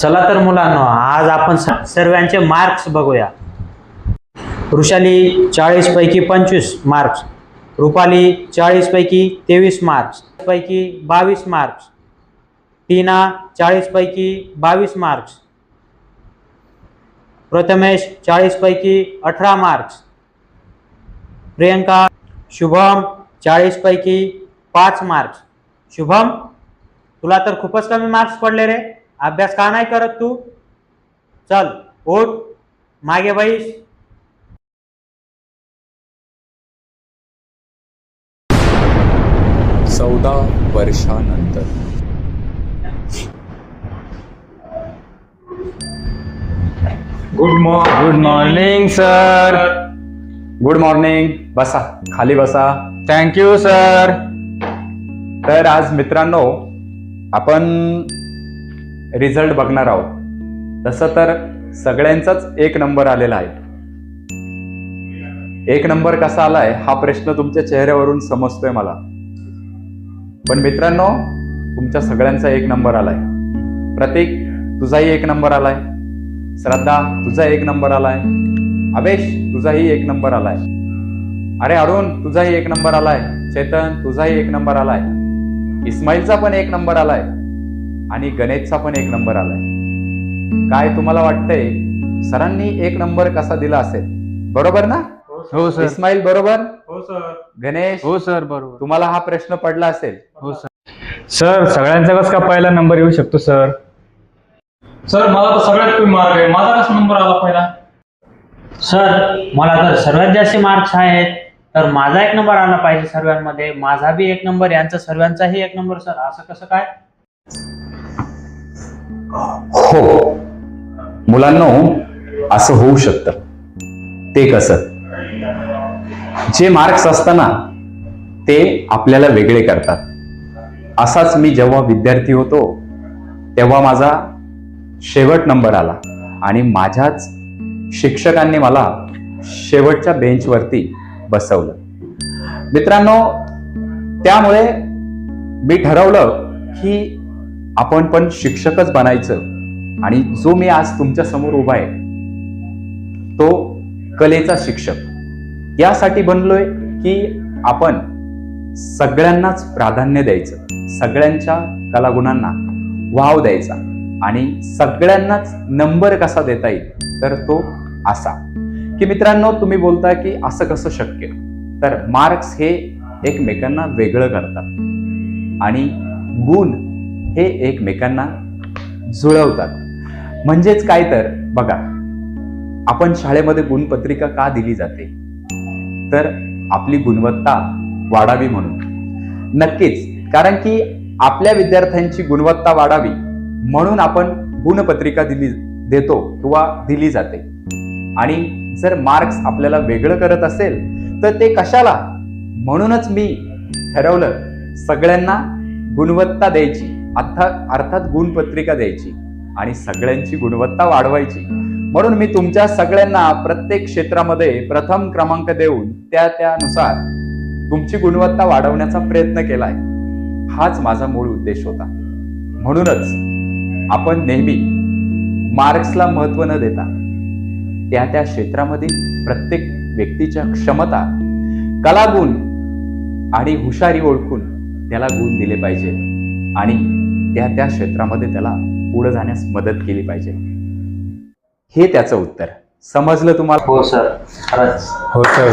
चला तर मुलांनो आज आपण सर्वांचे मार्क्स बघूया. वृषाली चाळीस पैकी पंचवीस मार्क्स रुपाली चाळीस पैकी तेवीस मार्क्स पैकी बावीस मार्क्स टीना चाळीस पैकी बावीस मार्क्स प्रथमेश चाळीस पैकी अठरा मार्क्स प्रियंका शुभम चाळीस पैकी पाच मार्क्स शुभम तुला तर खूपच कमी मार्क्स पडले रे. अभ्यास का नाही करत तू? चल उठ मागे बैस. चौदा वर्षानंतर. Good morning good morning sir good morning बसा खाली बसा. थँक्यू सर तर आज मित्रांनो आपण रिझल्ट बघणार आहोत. तसं तर सगळ्यांचाच एक नंबर आलेला आहे. एक नंबर कसा आलाय हा प्रश्न तुमच्या चेहऱ्यावरून समजतोय मला. पण मित्रांनो तुमच्या सगळ्यांचा एक नंबर आलाय. प्रतीक तुझाही एक नंबर आलाय. श्रद्धा तुझा एक नंबर आलाय. अवेश तुझाही एक नंबर आलाय. अरे अरुण तुझाही एक नंबर आलाय. चेतन तुझाही एक नंबर आलाय. इस्माईलचा पण एक नंबर आलाय. आणि गणेशचा पण एक नंबर आलाय. काय तुम्हाला वाटतंय सरांनी एक नंबर कसा दिला असेल? बरोबर ना? हो सर. इस्माईल बरोबर? हो सर. गणेश? हो सर बरोबर. तुम्हाला हा प्रश्न पडला असेल. हो सर. सर सगळ्यांचा कस का पहिला नंबर येऊ शकतो सर? सर मला तर सगळ्यात कमी मार्क आहे. माझा कसा नंबर आला पहिला? सर मला तर सर्वात जास्त मार्क्स आहेत. तर माझा एक नंबर आला पाहिजे सर्वांमध्ये. माझा बी एक नंबर यांचा सर्वांचाही एक नंबर सर. असं कसं काय? हो. मुलांना असं होऊ शकतं. ते कसं? जे मार्क्स असताना ते आपल्याला वेगळे करतात. असाच मी जेव्हा विद्यार्थी होतो तेव्हा माझा शेवट नंबर आला. आणि माझ्याच शिक्षकांनी मला शेवटच्या बेंचवरती बसवलं. मित्रांनो त्यामुळे मी ठरवलं की आपण पण शिक्षकच बनायचं. आणि जो मी आज तुमच्यासमोर उभा आहे तो कलेचा शिक्षक. यासाठी बनलोय की आपण सगळ्यांनाच प्राधान्य द्यायचं. सगळ्यांच्या कलागुणांना वाव द्यायचा. आणि सगळ्यांनाच नंबर कसा देता येईल तर तो असा. की मित्रांनो तुम्ही बोलता की असं कसं शक्य? तर मार्क्स हे एकमेकांना वेगळं करतात. आणि गुण हे एकमेकांना जुळवतात. म्हणजेच काय तर बघा आपण शाळेमध्ये गुणपत्रिका का दिली जाते? तर आपली गुणवत्ता वाढावी म्हणून. नक्कीच कारण की आपल्या विद्यार्थ्यांची गुणवत्ता वाढावी म्हणून आपण गुणपत्रिका दिली देतो किंवा दिली जाते. आणि जर मार्क्स आपल्याला वेगळं करत असेल तर ते कशाला? म्हणूनच मी ठरवलं सगळ्यांना गुणवत्ता द्यायची. अर्थात अर्थात गुणपत्रिका द्यायची आणि सगळ्यांची गुणवत्ता वाढवायची. म्हणून मी तुमच्या सगळ्यांना प्रत्येक क्षेत्रामध्ये प्रथम क्रमांक देऊन त्या त्यानुसार तुमची गुणवत्ता वाढवण्याचा प्रयत्न केलाय. हाच माझा मूळ उद्देश होता. म्हणूनच आपण नेहमी मार्क्सला महत्त्व न देता त्या त्या क्षेत्रामधील प्रत्येक व्यक्तीच्या क्षमता कलागुण आणि हुशारी ओळखून त्याला गुण दिले पाहिजे. आणि त्या त्या क्षेत्रामध्ये त्याला पुढे जाण्यास मदत केली पाहिजे. हे त्याचं उत्तर. समजलं तुम्हाला? हो सर. हो सर.